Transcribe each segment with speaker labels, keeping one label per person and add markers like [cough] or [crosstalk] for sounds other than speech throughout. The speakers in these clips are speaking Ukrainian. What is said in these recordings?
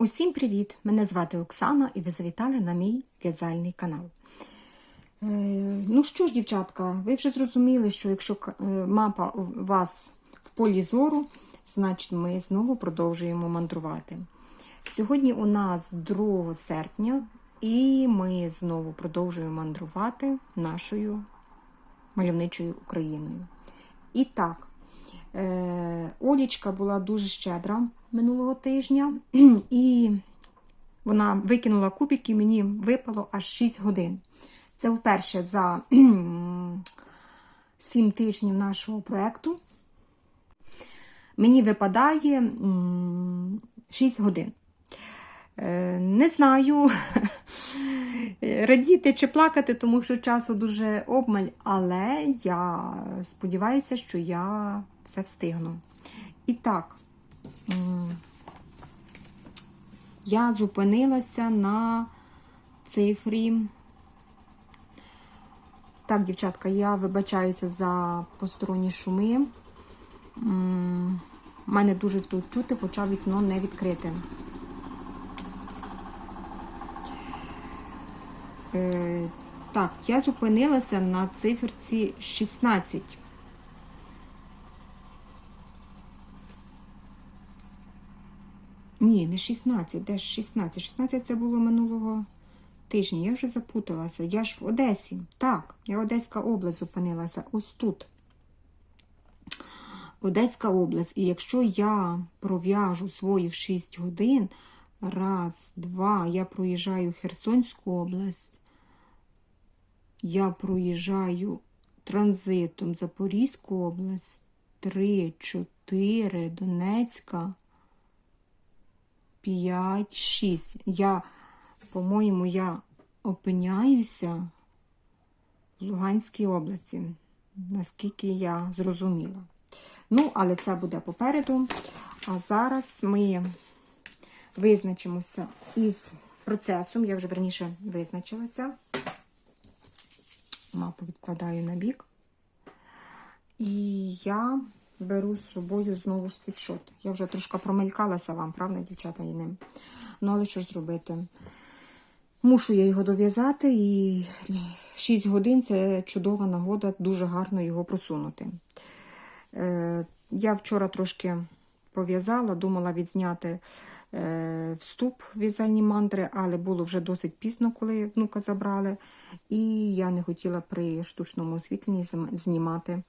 Speaker 1: Усім привіт! Мене звати Оксана і ви завітали на мій в'язальний канал. Е, ну що ж, дівчатка, ви вже зрозуміли, що якщо е, мапа у вас в полі зору, значить ми знову продовжуємо мандрувати. Сьогодні у нас 2 серпня, і ми знову продовжуємо мандрувати нашою мальовничою Україною. І так, е, Олічка була дуже щедра минулого тижня, [clears throat] і вона викинула кубик, і мені випало аж 6 годин. Це вперше за [clears throat] 7 тижнів нашого проєкту. Мені випадає 6 годин. Е, Не знаю, [laughs] радіти чи плакати, тому що часу дуже обмаль, але я сподіваюся, що я все встигну. І так, я зупинилася на цифрі. Так, дівчатка, я вибачаюся за посторонні шуми. Мене дуже тут чути, хоча вікно не відкрите. Е, так, я зупинилася на циферці 16. Ні, не 16, де ж 16? 16 це було минулого тижня. Я вже запуталася. Я ж в Одесі. Так, я Одеська область зупинилася. Ось тут. Одеська область. І якщо я пров'яжу своїх 6 годин, раз, два, я проїжджаю Херсонську область, я проїжджаю транзитом Запорізьку область, 3, 4, Донецька, 5, 6. Я, по-моєму, я опиняюся в Луганській області, наскільки я зрозуміла. Ну, але це буде попереду. А зараз ми визначимося із процесом. Я вже верніше визначилася. Мапу відкладаю на бік. І я беру з собою знову ж світшот. Я вже трошки промелькалася вам, правда, дівчата, і ним. Ну, але що ж зробити? Мушу я його дов'язати, і 6 годин це чудова нагода, дуже гарно його просунути. Е, я вчора трошки пов'язала, думала відзняти е, вступ в в'язальні мандри, але було вже досить пізно, коли внука забрали. І я не хотіла при штучному освітленні знімати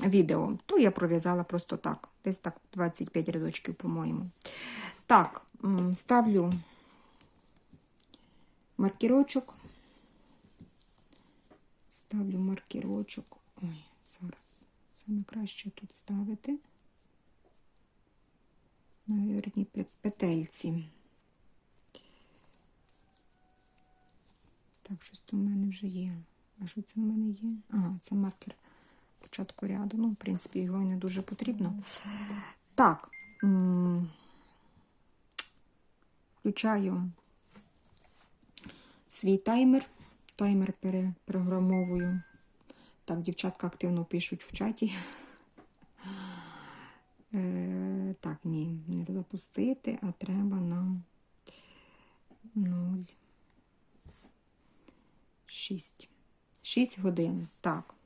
Speaker 1: відео. То я пров'язала просто так. Десь так 25 рядочків, по-моєму. Так, ставлю маркерочок. Ставлю маркерочок. Ой, зараз. Саме краще тут ставити. На петельці. Так, щось в мене вже є. А що це в мене є? Ага, це маркер початку ряду. Ну, в принципі, його і не дуже потрібно. Так. Включаю свій таймер. Таймер перепрограмовую. Так, дівчатка активно пишуть в чаті. Е, так, ні, не запустити, а треба нам 0. 6. 6 годин. Так.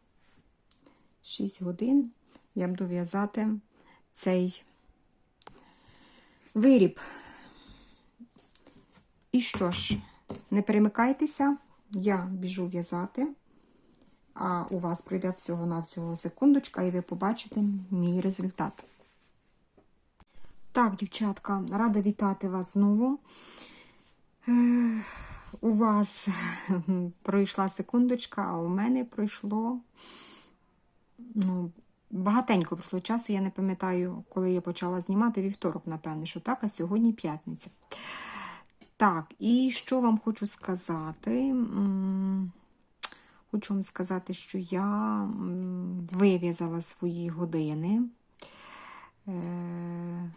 Speaker 1: 6 годин я буду в'язати цей виріб. І що ж, не перемикайтеся, я біжу в'язати, а у вас пройде всього-навсього секундочка, і ви побачите мій результат. Так, дівчатка, рада вітати вас знову. Е, У вас [laughs] пройшла секундочка, а у мене пройшло ну, багатенько пройшло часу. Я не пам'ятаю, коли я почала знімати вівторок, напевне, що так, а сьогодні п'ятниця. Так, і що вам хочу сказати? Хочу вам сказати, що я вив'язала свої години. Е,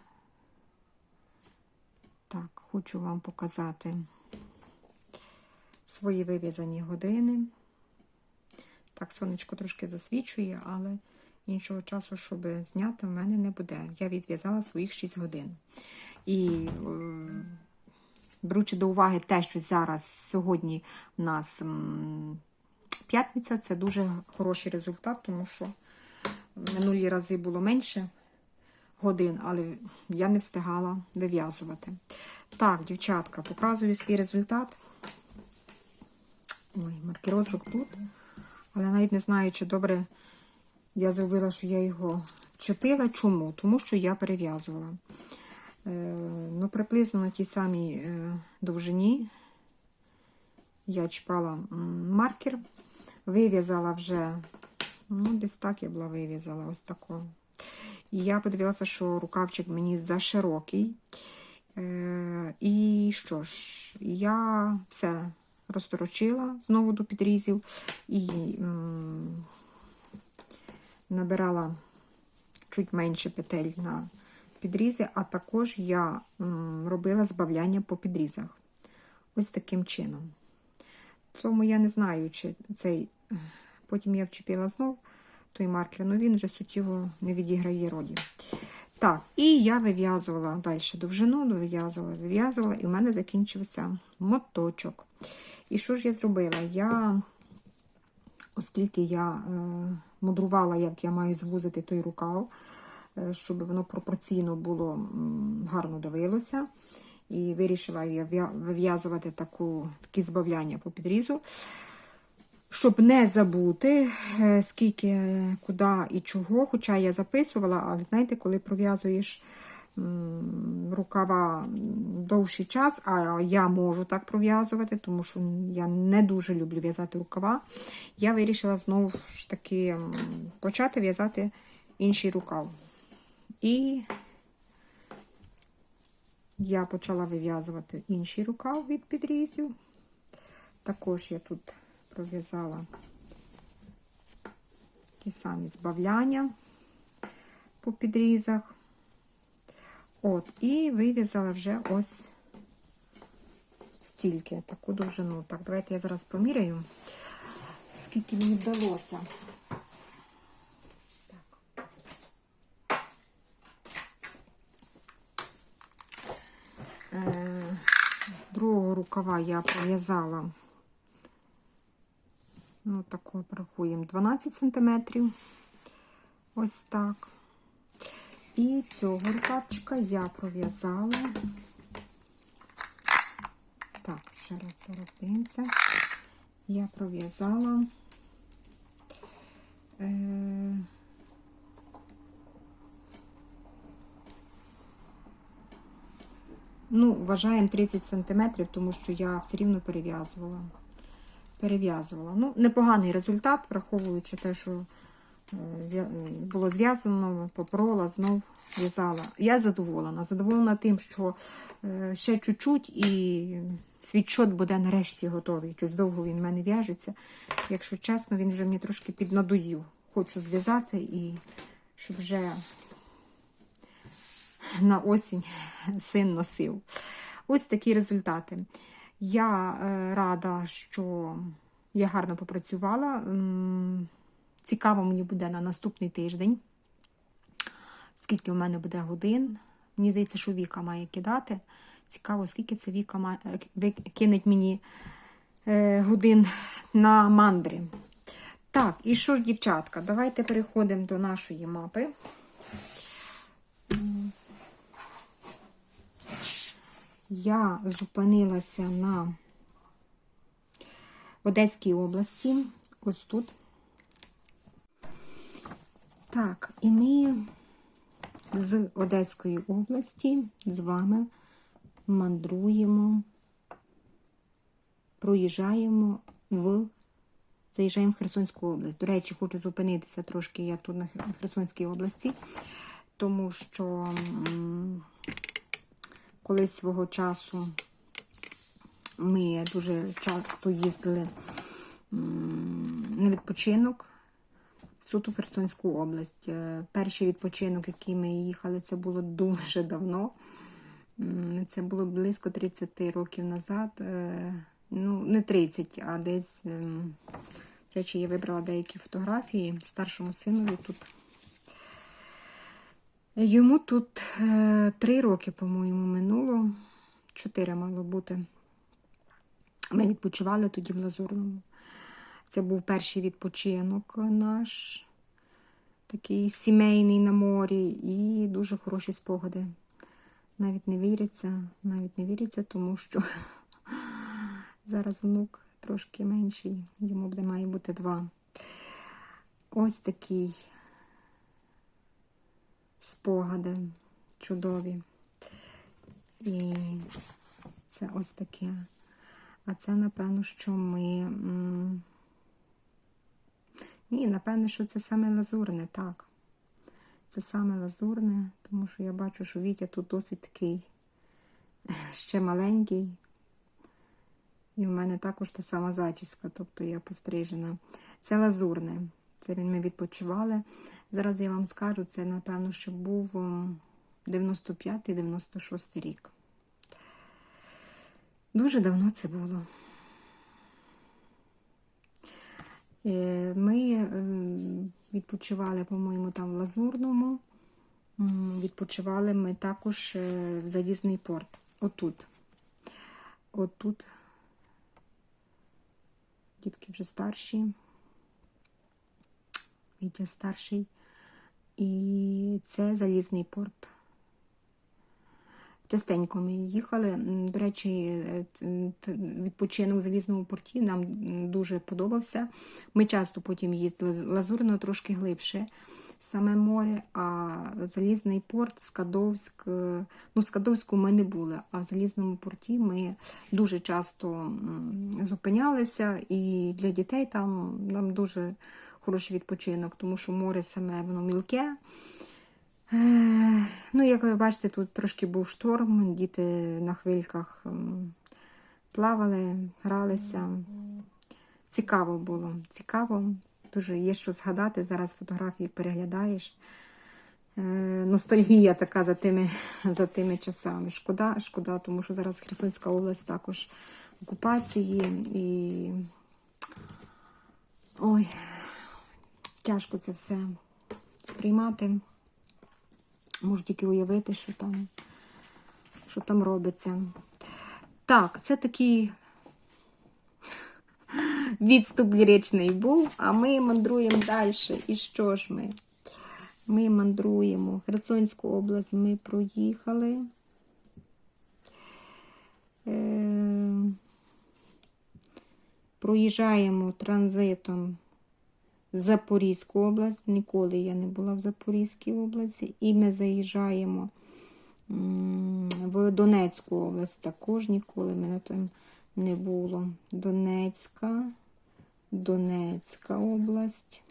Speaker 1: Так, хочу вам показати свої вив'язані години. Так, сонечко трошки засвічує, але іншого часу, щоб зняти, в мене не буде. Я відв'язала своїх 6 годин. І е, беручи до уваги те, що зараз сьогодні у нас п'ятниця, це дуже хороший результат, тому що минулі рази було менше годин, але я не встигала вив'язувати. Так, дівчатка, показую свій результат. Ой, маркерочок тут. Але навіть не знаю, чи добре я зробила, що я його вчепила. Чому? Тому що я перев'язувала. Е, ну, приблизно на тій самій е, довжині я чіпала маркер, вив'язала вже, ну, десь так я була вив'язала, ось тако. І я подивилася, що рукавчик мені заширокий. Е, і що ж, я все розторочила знову до підрізів і набирала чуть менше петель на підрізи, а також я робила збавляння по підрізах. Ось таким чином. Тому я не знаю, чи цей. Потім я вчепила знов той маркер, але він вже суттєво не відіграє ролі. Так, і я вив'язувала далі довжину, вив'язувала, вив'язувала, і в мене закінчився моточок. І що ж я зробила? Я, оскільки я е, мудрувала, як я маю звузити той рукав, е, щоб воно пропорційно було м, гарно дивилося. І вирішила я вив'язувати такі збавляння по підрізу. Щоб не забути, е, скільки, куди і чого, хоча я записувала, але знаєте, коли пров'язуєш рукава довший час, а я можу так пров'язувати, тому що я не дуже люблю в'язати рукава, я вирішила знову ж таки почати в'язати інший рукав. І я почала вив'язувати інший рукав від підрізів. Також я тут пров'язала ті самі збавляння по підрізах. От, і вив'язала вже ось стільки, таку довжину. Так, давайте я зараз поміряю, скільки мені вдалося. Е, Другого рукава я пров'язала, ну, такого порахуємо, 12 сантиметрів. Ось так. І цього рукавчика я пров'язала. Так, ще раз зараз дивимося. Я пров'язала. Е, Ну, вважаємо 30 см, тому що я все рівно перев'язувала. Перев'язувала. Ну, непоганий результат, враховуючи те, що було зв'язано, попорола, знов в'язала. Я задоволена. Задоволена тим, що е, ще чуть-чуть і світшот буде нарешті готовий. Щось довго він в мене в'яжеться. Якщо чесно, він вже мені трошки піднадоїв. Хочу зв'язати і щоб вже на осінь син носив. Ось такі результати. Я е, рада, що я гарно попрацювала. Цікаво мені буде на наступний тиждень, скільки у мене буде годин. Мені здається, що Віка має кидати. Цікаво, скільки це Віка має, е, кинеть мені е, годин на мандри. Так, і що ж, дівчатка, давайте переходимо до нашої мапи. Я зупинилася на Одеській області, ось тут. Так, і ми з Одеської області з вами мандруємо, проїжджаємо в заїжджаємо в Херсонську область. До речі, хочу зупинитися трошки я тут на Херсонській області, тому що колись свого часу ми дуже часто їздили на відпочинок суто Херсонську область. Е, Перший відпочинок, який ми їхали, це було дуже давно. Це було близько 30 років назад. Е, Ну, не 30, а десь. ем, До речі, я вибрала деякі фотографії старшому синові тут. Йому тут е, три роки, по-моєму, минуло. чотири мало бути. Ми відпочивали тоді в Лазурному. Це був перший відпочинок наш, такий сімейний на морі, і дуже хороші спогади. Навіть не віриться, навіть не віриться, тому що [laughs] зараз внук трошки менший, йому буде має бути два. Ось такий спогади чудові. І це ось таке. А це, напевно, що ми. Ні, напевно, що це саме лазурне, так. Це саме лазурне, тому що я бачу, що Вітя тут досить такий ще маленький. І в мене також та сама зачіска, тобто я пострижена. Це лазурне. Це він ми відпочивали. Зараз я вам скажу, це, напевно, що був ем, 95-96 рік. Дуже давно це було. Е, Ми е, відпочивали, по-моєму, там в Лазурному. Відпочивали ми також е, в Залізний порт. Отут. Отут. Дітки вже старші. Вітя старший. І це Залізний порт. Частенько ми їхали. До речі, е, відпочинок в залізному порті нам дуже подобався. Ми часто потім їздили з Лазурно трошки глибше. Саме море, а Залізний порт, Скадовськ. е, Ну, Скадовську ми не були, а в Залізному порті ми дуже часто зупинялися, і для дітей там нам дуже хороший відпочинок, тому що море саме воно мілке. Ну, як ви бачите, тут трошки був шторм, діти на хвильках плавали, гралися. Цікаво було, цікаво. Дуже є що згадати. Зараз фотографії переглядаєш. Е, Ностальгія така за тими, за тими часами. Шкода, шкода, тому що зараз Херсонська область також в окупації і. Ой, тяжко це все сприймати. Можу тільки уявити, що там, що там робиться. Так, це такий [laughs] відступ ліричний був, а ми мандруємо далі. І що ж ми? Ми мандруємо. Херсонську область ми проїхали. Е, проїжджаємо транзитом Запорізьку область. Ніколи я не була в Запорізькій області. І ми заїжджаємо в Донецьку область. Також ніколи мене там не було. Донецька, Донецька область.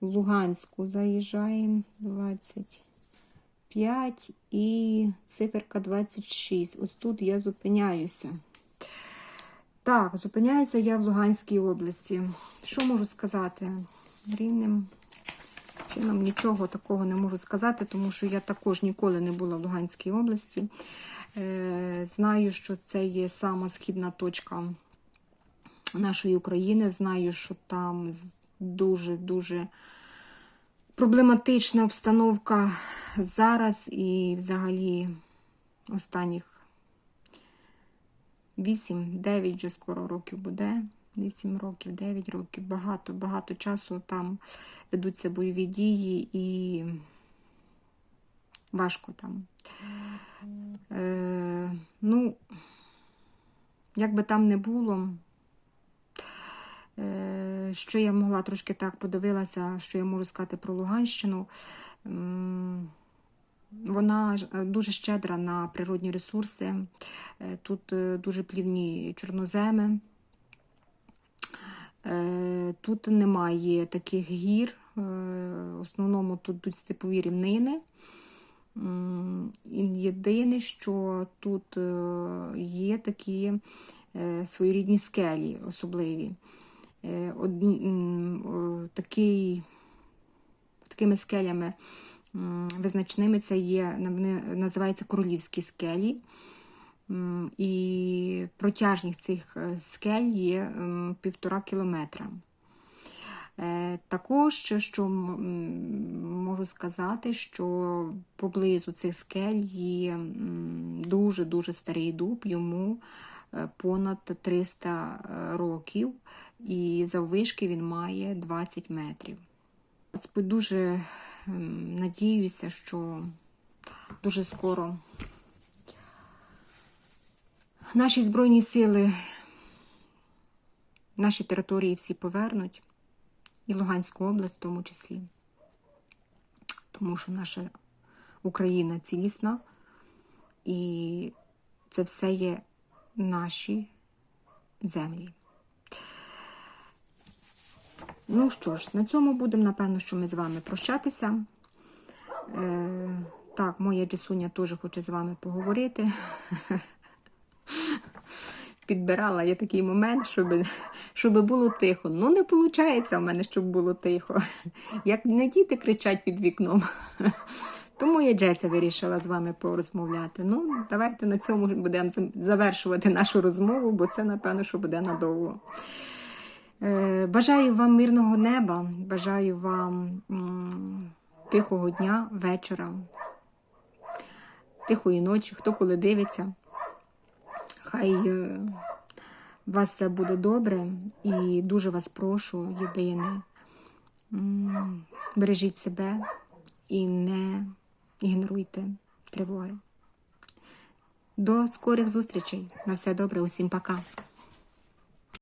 Speaker 1: Луганську заїжджаємо 25 і циферка 26. Ось тут я зупиняюся. Так, зупиняюся я в Луганській області. Що можу сказати? Рівним чином нічого такого не можу сказати, тому що я також ніколи не була в Луганській області. Е, знаю, що це є сама східна точка нашої України. Знаю, що там дуже-дуже проблематична обстановка зараз і взагалі останніх 8-9 вже скоро років буде. 8 років, 9 років, багато, багато часу там ведуться бойові дії і важко там. Е, ну, як би там не було, е, що я могла трошки так подивилася, що я можу сказати про Луганщину. М, вона е, дуже щедра на природні ресурси. Е, Тут е, дуже плідні чорноземи. Тут немає таких гір. В основному тут йдуть степові рівнини. Єдине, що тут є такі своєрідні скелі особливі. Такий, такими скелями визначними це є, вони називаються королівські скелі. І протяжність цих е, скель є півтора кілометра. Е, Також, що можу сказати, що поблизу цих скель є дуже-дуже старий дуб, йому е, понад 300 років, і заввишки він має 20 метрів. Дуже ем, надіюся, що дуже скоро наші Збройні сили наші території всі повернуть, і Луганську область в тому числі. Тому що наша Україна цілісна, і це все є наші землі. Ну що ж, на цьому будемо, напевно, що ми з вами прощатися. Е, так, моя Джесуня теж хоче з вами поговорити. [laughs] Підбирала я такий момент, щоб, щоб було тихо. Ну, не виходить в мене, щоб було тихо. Як не діти кричать під вікном. [laughs] Тому я Джеся вирішила з вами порозмовляти. Ну, давайте на цьому будемо завершувати нашу розмову, бо це, напевно, що буде надовго. Е, Бажаю вам мирного неба, бажаю вам тихого дня, вечора, тихої ночі, хто коли дивиться. Хай е, у вас все буде добре і дуже вас прошу, єдине, бережіть себе і не ігноруйте тривоги. До скорих зустрічей. На все добре, усім пока.